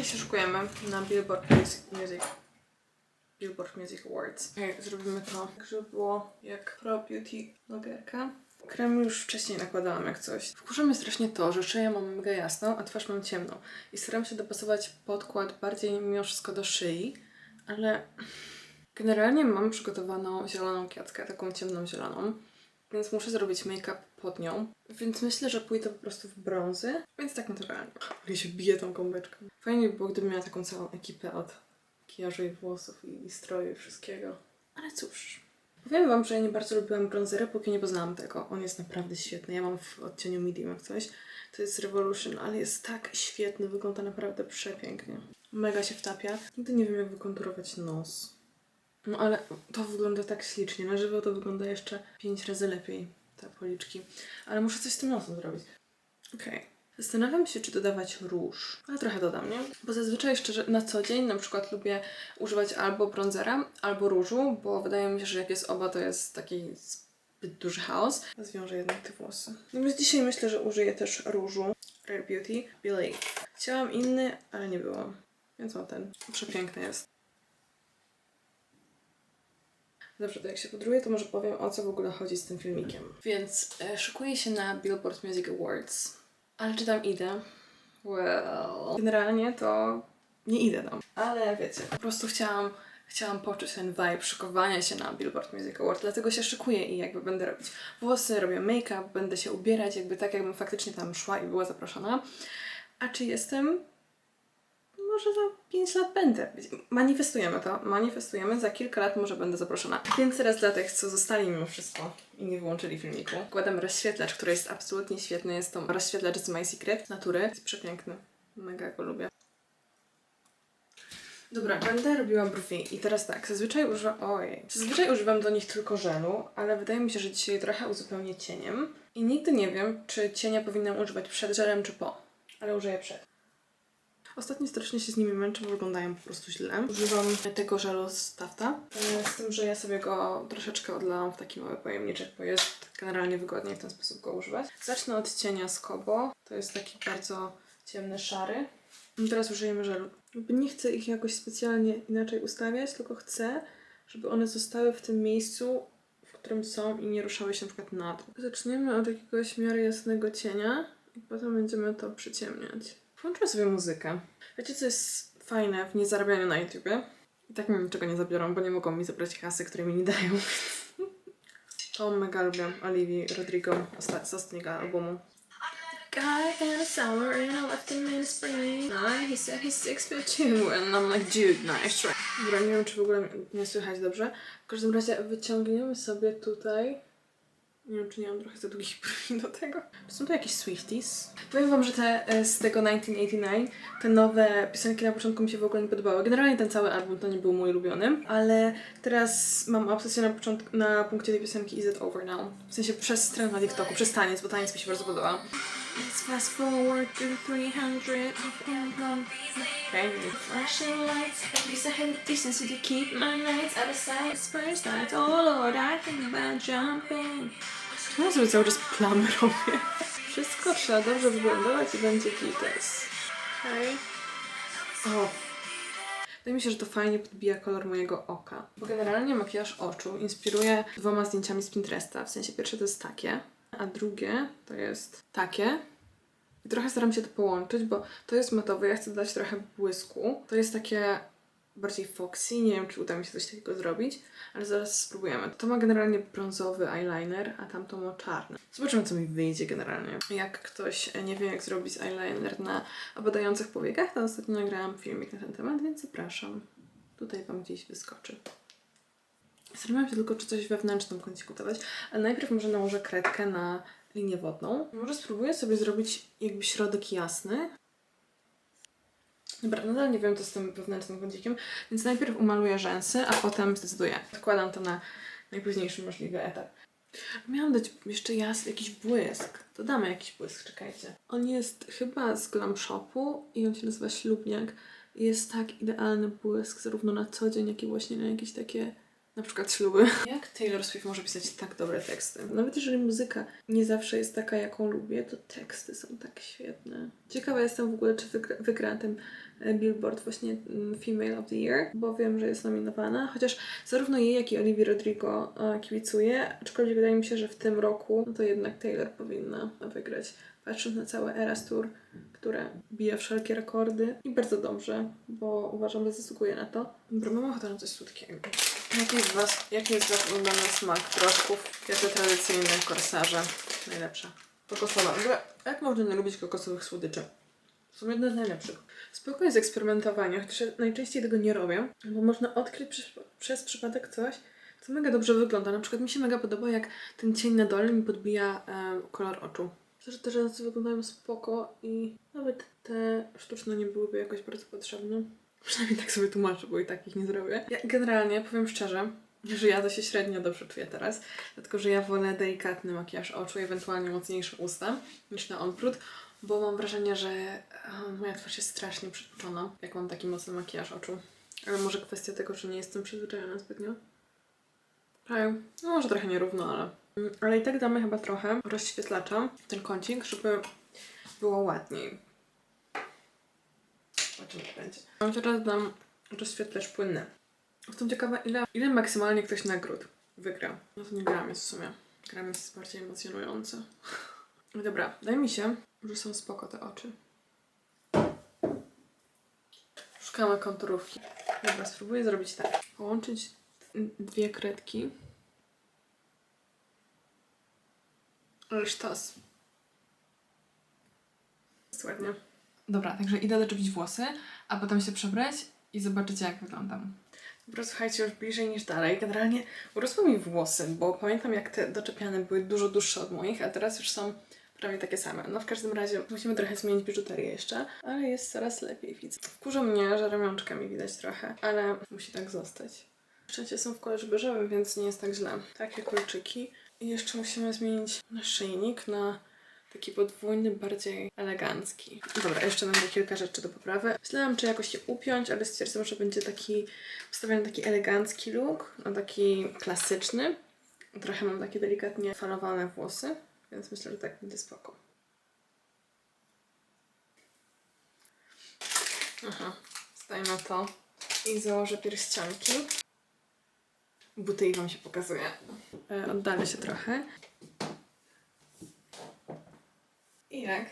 Dzisiaj się szykujemy na Billboard Music. Billboard Music Awards. Okej, zrobimy to, tak żeby było jak Pro Beauty blogerka. Krem już wcześniej nakładałam jak coś. Wkurza mnie strasznie to, że szyję mam mega jasną, a twarz mam ciemną. I staram się dopasować podkład bardziej mimo wszystko do szyi, ale generalnie mam przygotowaną zieloną kiatkę, taką ciemną zieloną, więc muszę zrobić make-up pod nią. Więc myślę, że pójdę po prostu w brązy, więc tak naturalnie. Ja się bije tą gąbeczką. Fajnie by było, gdybym miała taką całą ekipę od makijażu i włosów i, stroju i wszystkiego. Ale cóż. Powiem wam, że ja nie bardzo lubiłam bronzera, póki nie poznałam tego. On jest naprawdę świetny. Ja mam w odcieniu medium jak coś. To jest Revolution, ale jest tak świetny. Wygląda naprawdę przepięknie. Mega się wtapia. Nigdy nie wiem, jak wykonturować nos. No ale to wygląda tak ślicznie. Na żywo to wygląda jeszcze pięć razy lepiej, te policzki. Ale muszę coś z tym nosem zrobić. Okej. Zastanawiam się, czy dodawać róż, ale trochę dodam, nie? Bo zazwyczaj szczerze na co dzień na przykład lubię używać albo bronzera, albo różu, bo wydaje mi się, że jak jest oba, to jest taki zbyt duży chaos. Zwiążę jednak te włosy. No więc dzisiaj myślę, że użyję też różu Rare Beauty Believe. Chciałam inny, ale nie było. Więc mam ten. Przepiękny jest. Dobrze, to jak się podruję, to może powiem o co w ogóle chodzi z tym filmikiem. Więc e, szykuję się na Billboard Music Awards. Ale czy tam idę? Well... Generalnie to nie idę tam. Ale wiecie, po prostu chciałam, chciałam poczuć ten vibe szykowania się na Billboard Music Awards, dlatego się szykuję i jakby będę robić włosy, robię make-up, będę się ubierać jakby tak, jakbym faktycznie tam szła i była zaproszona. A czy jestem? Może za 5 lat będę. Manifestujemy to, manifestujemy, za kilka lat może będę zaproszona. Więc teraz dla tych, co zostali mimo wszystko i nie wyłączyli filmiku, kładam rozświetlacz, który jest absolutnie świetny. Jest to rozświetlacz z My Secret natury. Jest przepiękny. Mega go lubię. Dobra, będę robiła brwi i teraz tak, zazwyczaj używam, ojej, zazwyczaj używam do nich tylko żelu, ale wydaje mi się, że dzisiaj trochę uzupełnię cieniem i nigdy nie wiem, czy cienia powinnam używać przed żelem, czy po, ale użyję przed. Ostatnio strasznie się z nimi męczę, bo wyglądają po prostu źle. Używam tego żelu z Tafta, e, z tym, że ja sobie go troszeczkę odlałam w taki mały pojemniczek, bo jest generalnie wygodniej w ten sposób go używać. Zacznę od cienia z Kobo, to jest taki bardzo ciemny, szary. Teraz użyjemy żelu. Nie chcę ich jakoś specjalnie inaczej ustawiać, tylko chcę, żeby one zostały w tym miejscu, w którym są i nie ruszały się na przykład na dół. Zaczniemy od jakiegoś w miarę jasnego cienia i potem będziemy to przyciemniać. Włączmy sobie muzykę. Wiecie, co jest fajne w niezarabianiu na YouTubie? I tak mi niczego nie zabiorą, bo nie mogą mi zabrać kasy, które mi nie dają. To mega lubię Olivii Rodrigo osta- z ostatniego albumu. Guy in summer and I left him in the spring. No, he said he's six foot I'm like, dude, nice try. Dobra, nie wiem, czy w ogóle mnie słychać dobrze. W każdym razie wyciągniemy sobie tutaj nie wiem, czy nie mam trochę za długich brwi do tego. Są to jakieś Swifties? Powiem wam, że te e, z tego 1989, te nowe piosenki na początku mi się w ogóle nie podobały. Generalnie ten cały album to nie był mój ulubiony, ale teraz mam obsesję na, początku, na punkcie tej piosenki Is It Over Now? W sensie przez trend na TikToku, przez taniec, bo taniec mi się bardzo podoba. Let's fast forward to 300 of income. Okay. Flashing lights, at least I had the decency to keep my nights out of sight. Spurs nights, oh lord, I think about jumping. Ja sobie cały czas plamy robię? Wszystko trzeba dobrze wyglądać i będzie gites. Okej. O. Wydaje mi się, że to fajnie podbija kolor mojego oka. Bo generalnie makijaż oczu inspiruje dwoma zdjęciami z Pinteresta. W sensie pierwsze to jest takie, a drugie to jest takie. I trochę staram się to połączyć, bo to jest matowe, ja chcę dać trochę błysku. To jest takie bardziej foxy, nie wiem czy uda mi się coś takiego zrobić, ale zaraz spróbujemy. To ma generalnie brązowy eyeliner, a tamto ma czarny. Zobaczymy co mi wyjdzie generalnie. Jak ktoś nie wie jak zrobić eyeliner na opadających powiekach, to ostatnio nagrałam filmik na ten temat, więc zapraszam. Tutaj Wam gdzieś wyskoczy. Zastanawiam się tylko, czy coś wewnętrznym kąciku dawać, ale najpierw może nałożę kredkę na linię wodną. Może spróbuję sobie zrobić jakby środek jasny. Dobra, nadal nie wiem co z tym wewnętrznym kącikiem, więc najpierw umaluję rzęsy, a potem zdecyduję. Odkładam to na najpóźniejszy możliwy etap. Miałam dać jeszcze jas, jakiś błysk. Dodamy jakiś błysk, czekajcie. On jest chyba z Glam Shopu i on się nazywa Ślubniak. Jest tak idealny błysk, zarówno na co dzień, jak i właśnie na jakieś takie na przykład śluby. Jak Taylor Swift może pisać tak dobre teksty? Nawet jeżeli muzyka nie zawsze jest taka, jaką lubię, to teksty są tak świetne. Ciekawa jestem w ogóle, czy wygra, wygra ten e, Billboard właśnie mm, Female of the Year, bo wiem, że jest nominowana, chociaż zarówno jej, jak i Olivia Rodrigo e, kibicuję, aczkolwiek wydaje mi się, że w tym roku no to jednak Taylor powinna wygrać. Patrząc na całe Eras Tour, które bije wszelkie rekordy i bardzo dobrze, bo uważam, że zasługuje na to. Dobra, mam ochotę na coś słodkiego. Jaki jest, was, jaki jest Wasz ulubiony smak proszków? Jakie tradycyjne korsarze? Najlepsze. Kokosowe. Jak można nie lubić kokosowych słodyczy? Są jedne z najlepszych. Spoko jest eksperymentowanie, chociaż ja najczęściej tego nie robię, bo można odkryć przez, przez przypadek coś, co mega dobrze wygląda. Na przykład mi się mega podoba, jak ten cień na dole mi podbija e, kolor oczu. Że te rzęsy wyglądają spoko i nawet te sztuczne nie byłyby jakoś bardzo potrzebne. Przynajmniej tak sobie tłumaczę, bo i tak ich nie zrobię. Ja generalnie, powiem szczerze, że ja to się średnio dobrze czuję teraz, dlatego że ja wolę delikatny makijaż oczu, ewentualnie mocniejsze usta niż na odwrót, bo mam wrażenie, że e, moja twarz jest strasznie przytłuczona, jak mam taki mocny makijaż oczu. Ale może kwestia tego, że nie jestem przyzwyczajona zbytnio. No może trochę nierówno, ale... Ale i tak damy chyba trochę rozświetlacza w ten kącik, żeby było ładniej. Zobaczymy, jak będzie. A teraz dam rozświetlacz płynny. Jestem ciekawa, ile, ile maksymalnie ktoś nagród wygra. No to nie gram jest w sumie. Gram jest bardziej emocjonujący. Dobra, daj mi się, że są spoko te oczy. Szukamy konturówki. Dobra, spróbuję zrobić tak. Połączyć dwie kredki. Ale sztos. Jest ładnie. Dobra, także idę doczepić włosy, a potem się przebrać i zobaczycie jak wyglądam. Dobra, słuchajcie, już bliżej niż dalej. Generalnie urosły mi włosy, bo pamiętam jak te doczepiane były dużo dłuższe od moich, a teraz już są prawie takie same. No w każdym razie musimy trochę zmienić biżuterię jeszcze, ale jest coraz lepiej, widzę. Wkurza mnie, że ramionczka mi widać trochę, ale musi tak zostać. Szczęście są w kolorze beżowym, więc nie jest tak źle. Takie kolczyki. I jeszcze musimy zmienić naszyjnik na taki podwójny, bardziej elegancki. Dobra, jeszcze będzie kilka rzeczy do poprawy. Myślałam, czy jakoś je upiąć, ale stwierdzam, że będzie taki postawiony taki elegancki look, no taki klasyczny. Trochę mam takie delikatnie falowane włosy, więc myślę, że tak będzie spoko. Aha, zdajmy to i założę pierścionki. Buty i Wam się pokazuje. E, Oddalę się trochę. I jak?